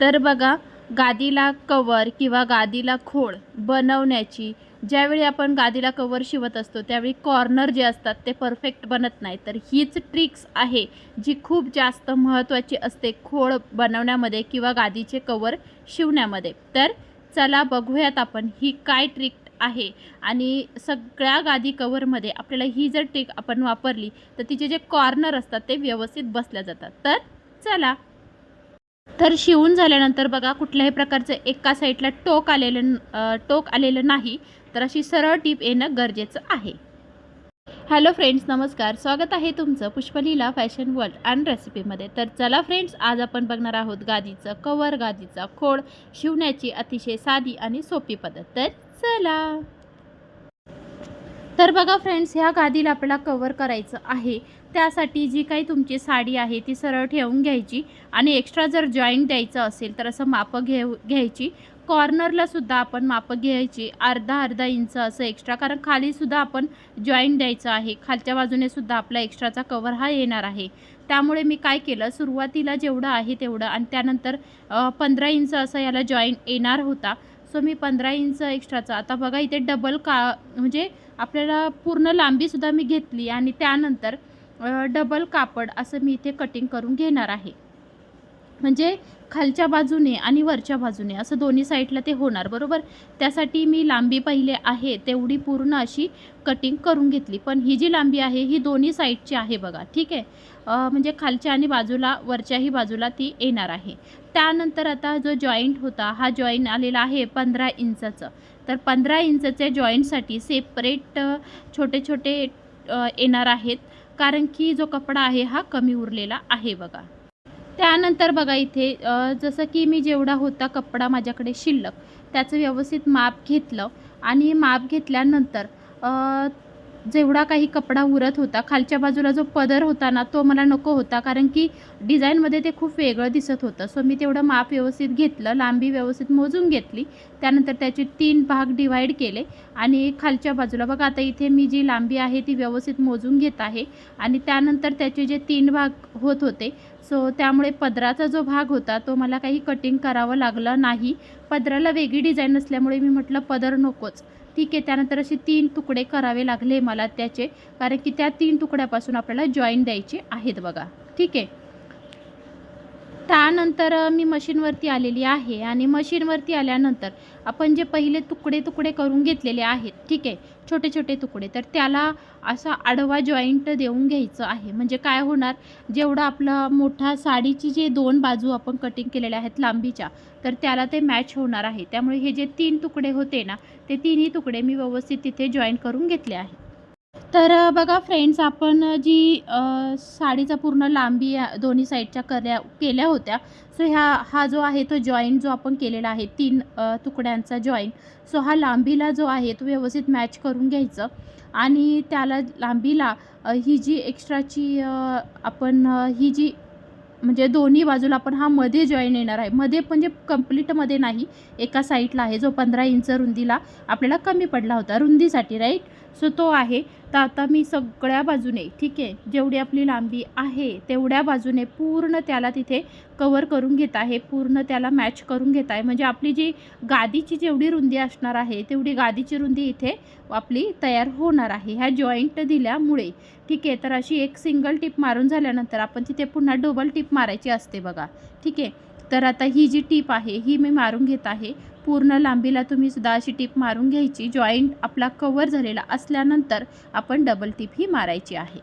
तर बघा गादीला कवर किंवा गादीला खोळ बनवण्याची ज्यावेळी आपण गादीला कवर शिवत असतो त्यावेळी कॉर्नर जे असतात ते परफेक्ट बनत नाही. तर हीच ट्रिक्स आहे जी खूप जास्त महत्त्वाची असते खोळ बनवण्यामध्ये किंवा गादीचे कवर शिवण्यामध्ये. तर चला बघूयात आपण ही काय ट्रिक आहे. आणि सगळ्या गादी कवरमध्ये आपल्याला ही जर ट्रिक आपण वापरली तर तिचे जे कॉर्नर असतात ते व्यवस्थित बसल्या जातात. तर चला तर शिवून झाल्यानंतर बघा कुठल्याही प्रकारचं एका साईडला टोक आलेलं टोक आलेलं नाही. तर अशी सरळ टीप येणं गरजेचं आहे. हॅलो फ्रेंड्स नमस्कार. स्वागत आहे तुमचं पुष्पलीला फॅशन वर्ल्ड अँड रेसिपीमध्ये. तर चला फ्रेंड्स आज आपण बघणार आहोत गादीचं कवर गादीचा खोड शिवण्याची अतिशय साधी आणि सोपी पद्धत. तर चला. तर बघा फ्रेंड्स ह्या गादीला आपल्याला कवर करायचं आहे. त्यासाठी जी काही तुमची साडी आहे ती सरळ ठेवून घ्यायची आणि एक्स्ट्रा जर जॉईंट द्यायचं असेल तर असं मापं घेऊ घ्यायची. कॉर्नरला सुद्धा आपण मापं घ्यायची अर्धा अर्धा इंच असं एक्स्ट्रा कारण खालीसुद्धा आपण जॉईंट द्यायचं आहे. खालच्या बाजूने सुद्धा आपला एक्स्ट्राचा कवर हा येणार आहे. त्यामुळे मी काय केलं सुरुवातीला जेवढं आहे तेवढं आणि त्यानंतर पंधरा इंच असं याला जॉईंट येणार होता. सो मी पंधरा इंच एक्स्ट्राचा. आता बघा इथे डबल का म्हणजे आपल्याला पूर्ण लांबीसुद्धा मी घेतली आणि त्यानंतर डबल कापड असं मी इथे कटिंग करून घेणार आहे. म्हणजे खालच्या बाजूने आणि वरच्या बाजूने असं दोन्ही साईडला ते होणार बरोबर? त्यासाठी मी लांबी पहिले आहे तेवढी पूर्ण अशी कटिंग करून घेतली. पण ही जी लांबी आहे ही दोन्ही साईडची आहे बघा ठीक आहे? म्हणजे खालच्या आणि बाजूला वरच्याही बाजूला ती येणार आहे. त्यानंतर आता जो जॉईंट होता हा जॉईंट आलेला आहे पंधरा इंचाचं. तर पंधरा इंचच्या जॉईंटसाठी सेपरेट छोटे छोटे येणार आहेत. कारण की जो कपडा आहे हा कमी उरलेला आहे बघा. त्यानंतर बघा इथे जसं की मी जेवढा होता कपडा माझ्याकडे शिल्लक त्याचं व्यवस्थित माप घेतलं आणि माप घेतल्यानंतर जेवढा काही कपडा उरत होता खालच्या बाजूला जो पदर होता ना तो मला नको होता कारण की डिझाईनमध्ये ते खूप वेगळं दिसत होतं. सो मी तेवढं माप व्यवस्थित घेतलं लांबी व्यवस्थित मोजून घेतली. त्यानंतर त्याचे तीन भाग डिवाईड केले आणि खालच्या बाजूला. बघा आता इथे मी जी लांबी आहे ती व्यवस्थित मोजून घेत आहे. आणि त्यानंतर त्याचे जे तीन भाग होत होते सो त्यामुळे पदराचा जो भाग होता तो मला काही कटिंग करावं लागलं नाही. पदराला वेगळी डिझाईन असल्यामुळे मी म्हटलं पदर नकोच. ठीक आहे त्यानंतर असे तीन तुकडे करावे लागले मला त्याचे. कारण की त्या तीन तुकड्यापासून आपल्याला जॉईन द्यायचे आहेत बघा. ठीक आहे? त्यानंतर मी मशीनवरती आलेली आहे आणि मशीनवरती आल्यानंतर आपण जे पहिले तुकडे तुकडे करून घेतलेले आहेत ठीक आहे छोटे छोटे तुकडे तर त्याला असा आडवा जॉईंट देऊन घ्यायचं आहे. म्हणजे काय होणार जेवढं आपलं मोठा साडीची जे दोन बाजू आपण कटिंग केलेल्या आहेत लांबीच्या तर त्याला ते मॅच होणार आहे. त्यामुळे हे जे तीन तुकडे होते ना ते तिन्ही तुकडे मी व्यवस्थित तिथे जॉईन करून घेतले आहे तर बघा फ्रेंड्स आपण जी साडीचा पूर्ण लांबी दोन्ही साईडच्या करल्या केल्या होत्या सो ह्या हा जो आहे तो जॉईंट जो आपण केलेला आहे तीन तुकड्यांचा जॉईंट सो हा लांबीला जो आहे तो व्यवस्थित मॅच करून घ्यायचं आणि त्याला लांबीला ही जी एक्स्ट्राची आपण ही जी म्हणजे दोन्ही बाजूला आपण हा मध्ये जॉईन येणार आहे. मध्ये म्हणजे कम्प्लीटमध्ये नाही एका साईडला आहे जो पंधरा इंच रुंदीला आपल्याला कमी पडला होता रुंदीसाठी राईट? सो तो आहे. तर आता मी सगळ्या बाजूने ठीक आहे जेवढी आपली लांबी आहे तेवढ्या बाजूने पूर्ण त्याला तिथे कवर करून घेत आहे पूर्ण त्याला मॅच करून घेत आहे. म्हणजे आपली जी गादीची जेवढी रुंदी असणार आहे तेवढी गादीची रुंदी इथे आपली तयार होणार आहे. ह्या जॉईंट दिल्यामुळे ठीक आहे तर अशी एक सिंगल टिप मारून झाल्यानंतर आपण तिथे पुन्हा डबल टिप मारायची असते बघा. ठीक आहे तर आता ही जी टीप आहे ही मी मारून घेत आहे. पूर्ण लांबीला तुम्ही सुद्धा अशी टीप मारून घ्यायची. जॉईंट आपला कवर झालेला असल्यानंतर आपण डबल टीप ही मारायची आहे.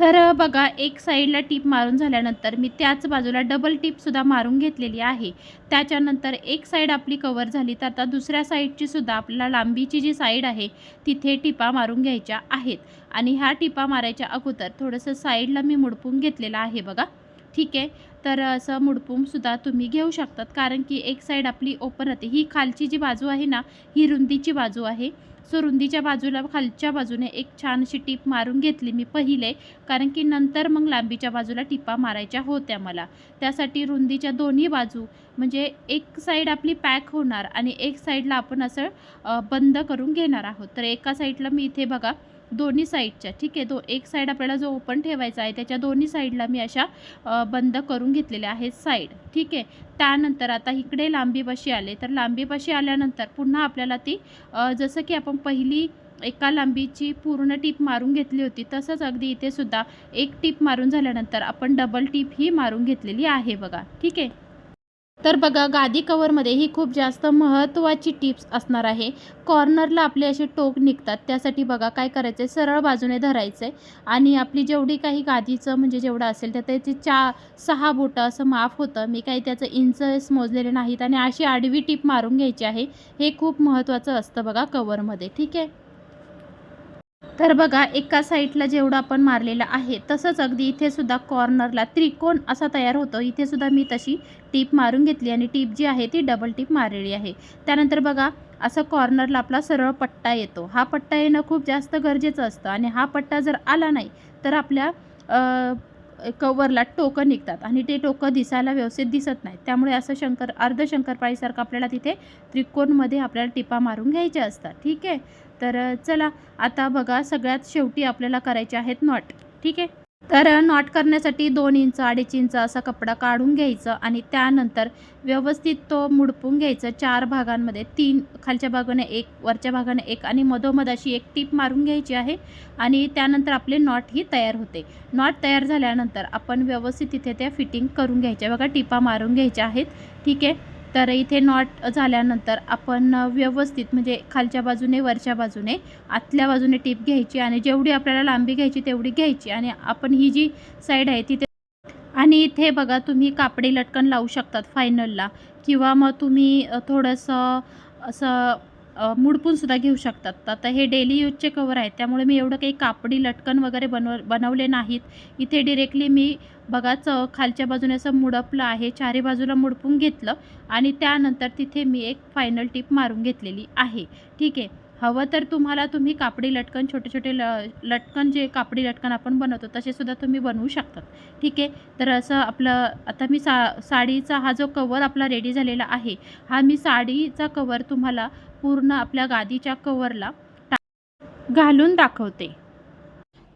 तर बघा एक साईडला टीप मारून झाल्यानंतर मी त्याच बाजूला डबल टीपसुद्धा मारून घेतलेली आहे. त्याच्यानंतर एक साईड आपली कवर झाली तर आता दुसऱ्या साईडची सुद्धा आपल्याला लांबीची जी साईड आहे तिथे टिपा मारून घ्यायच्या आहेत. आणि ह्या टिपा मारायच्या अगोदर थोडंसं साईडला मी मुडपून घेतलेलं आहे बघा. ठीक आहे. तर असं मुडपूमसुद्धा तुम्ही घेऊ शकतात. कारण की एक साईड आपली ओपन राहते. ही खालची जी बाजू आहे ना ही रुंदीची बाजू आहे. सो रुंदीच्या बाजूला खालच्या बाजूने एक छानशी टीप मारून घेतली मी पहिले. कारण की नंतर मग लांबीच्या बाजूला टिपा मारायच्या होत्या मला. त्यासाठी रुंदीच्या दोन्ही बाजू म्हणजे एक साईड आपली पॅक होणार आणि एक साईडला आपण असं बंद करून घेणार आहोत. तर एका साईडला मी इथे बघा दोन्ही साईडच्या ठीक आहे? दो एक साईड आपल्याला जो ओपन ठेवायचा आहे त्याच्या दोन्ही साईडला मी अशा बंद करून घेतलेल्या आहेत साईड ठीक आहे? त्यानंतर आता इकडे लांबीपाशी आले तर लांबीपाशी आल्यानंतर पुन्हा आपल्याला ती जसं की आपण पहिली एका लांबीची पूर्ण टीप मारून घेतली होती तसंच अगदी इथे सुद्धा एक टीप मारून झाल्यानंतर आपण डबल टीप ही मारून घेतलेली आहे बघा ठीक आहे? तर बघा गादी कवरमध्ये ही खूप जास्त महत्त्वाची टिप्स असणार आहे. कॉर्नरला आपले असे टोक निघतात. त्यासाठी बघा काय करायचं आहे सरळ बाजूने धरायचं आहे आणि आपली जेवढी काही गादीचं म्हणजे जेवढं असेल तर त्याची चा सहा बोटं असं माफ होतं. मी काही त्याचं इंचेस मोजलेले नाहीत. आणि अशी आडवी टीप मारून घ्यायची आहे. हे खूप महत्त्वाचं असतं बघा कवरमध्ये ठीक आहे? तर बघा एका साईडला जेवढं आपण मारलेलं आहे तसंच अगदी इथे सुद्धा कॉर्नरला त्रिकोण असा तयार होतो. इथे सुद्धा मी तशी टीप मारून घेतली आणि टीप जी आहे ती डबल टीप मारलेली आहे. त्यानंतर बघा असं कॉर्नरला आपला सरळ पट्टा येतो. हा पट्टा येणं खूप जास्त गरजेचं असतं आणि हा पट्टा जर आला नाही तर आपल्या कवरला टोकं निघतात आणि ते टोकं दिसायला व्यवस्थित दिसत नाहीत त्यामुळे असं शंकर अर्धशंकरपाळीसारखं आपल्याला तिथे त्रिकोणमध्ये आपल्याला टिपा मारून घ्यायच्या असतात. ठीक आहे? तर चला आता बघा सगळ्यात शेवटी आपल्याला करायचे आहेत नॉट. ठीक आहे? तर नॉट करण्यासाठी दोन इंच अडीच इंच असा कपडा काढून घ्यायचं आणि त्यानंतर व्यवस्थित तो मुडपून घ्यायचं. चार भागांमध्ये तीन खालच्या भागाने एक वरच्या भागाने एक आणि मधोमध अशी एक टीप मारून घ्यायची आहे आणि त्यानंतर आपले नॉट ही तयार होते. नॉट तयार झाल्यानंतर आपण व्यवस्थित तिथे त्या फिटिंग करून घ्यायच्या. बघा टिपा मारून घ्यायच्या आहेत. ठीक आहे? तर इथे नॉट झाल्यानंतर आपण व्यवस्थित म्हणजे खालच्या बाजूने वरच्या बाजूने आतल्या बाजूने टीप घ्यायची आणि जेवढी आपल्याला लांबी घ्यायची तेवढी घ्यायची आणि आपण ही जी साईड आहे तिथे आणि इथे बघा तुम्ही कापडी लटकन लावू शकतात फायनलला किंवा मग तुम्ही थोडंसं असं मुडपून सुद्धा घेऊ शकतात. तर आता हे डेली यूजचे कवर आहेत. त्यामुळे मी एवढं काही कापडी लटकन वगैरे बनव बनवले नाहीत. इथे डिरेक्टली मी बघाच खालच्या बाजूने असं मुडपलं आहे. चारी बाजूला मुडपून घेतलं आणि त्यानंतर तिथे मी एक फायनल टिप मारून घेतलेली आहे. ठीक आहे? हवं तर तुम्हाला तुम्ही कापडी लटकन छोटे छोटे ल लटकन जे कापडी लटकन आपण बनवतो तसेसुद्धा तुम्ही बनवू शकतात. ठीक आहे? तर असं आपलं आता मी सा साडीचा हा जो कवर आपला रेडी झालेला आहे हा मी साडीचा कवर तुम्हाला पूर्ण आपल्या गादीच्या कवरला टा घालून दाखवते.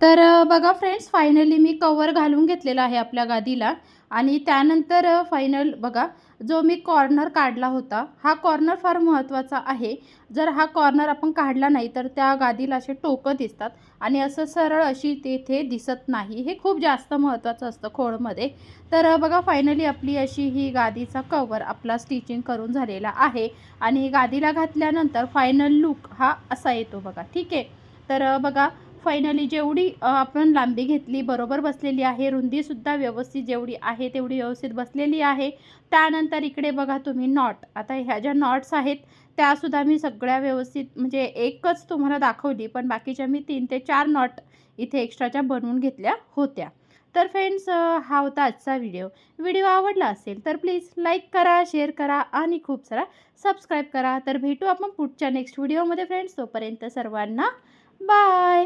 तर बघा फ्रेंड्स फायनली मी कवर घालून घेतलेला आहे आपल्या गादीला. आणि त्यानंतर फायनल बघा जो मी कॉर्नर काढला होता हा कॉर्नर फार महत्त्वाचा आहे. जर हा कॉर्नर आपण काढला नाही तर त्या गादीला असे टोकं दिसतात आणि असं सरळ अशी तेथे दिसत नाही. हे खूप जास्त महत्त्वाचं असतं खोडमध्ये. तर बघा फायनली आपली अशी ही गादीचा कवर आपला स्टिचिंग करून झालेला आहे आणि गादीला घातल्यानंतर फायनल लुक हा असा येतो बघा. ठीक आहे? तर बघा फायनली जेवढी आपण लांबी घेतली बरोबर बसलेली आहे रुंदीसुद्धा व्यवस्थित जेवढी आहे तेवढी व्यवस्थित बसलेली आहे. त्यानंतर इकडे बघा तुम्ही नॉट आता ह्या ज्या नॉट्स आहेत त्यासुद्धा मी सगळ्या व्यवस्थित म्हणजे एकच तुम्हाला दाखवली पण बाकीच्या मी तीन ते चार नॉट इथे एक्स्ट्राच्या बनवून घेतल्या होत्या. तर फ्रेंड्स हा होता आजचा व्हिडिओ व्हिडिओ आवडला असेल तर प्लीज लाईक करा शेअर करा आणि खूप सारा सबस्क्राईब करा. तर भेटू आपण पुढच्या नेक्स्ट व्हिडिओमध्ये फ्रेंड्स तोपर्यंत सर्वांना बाय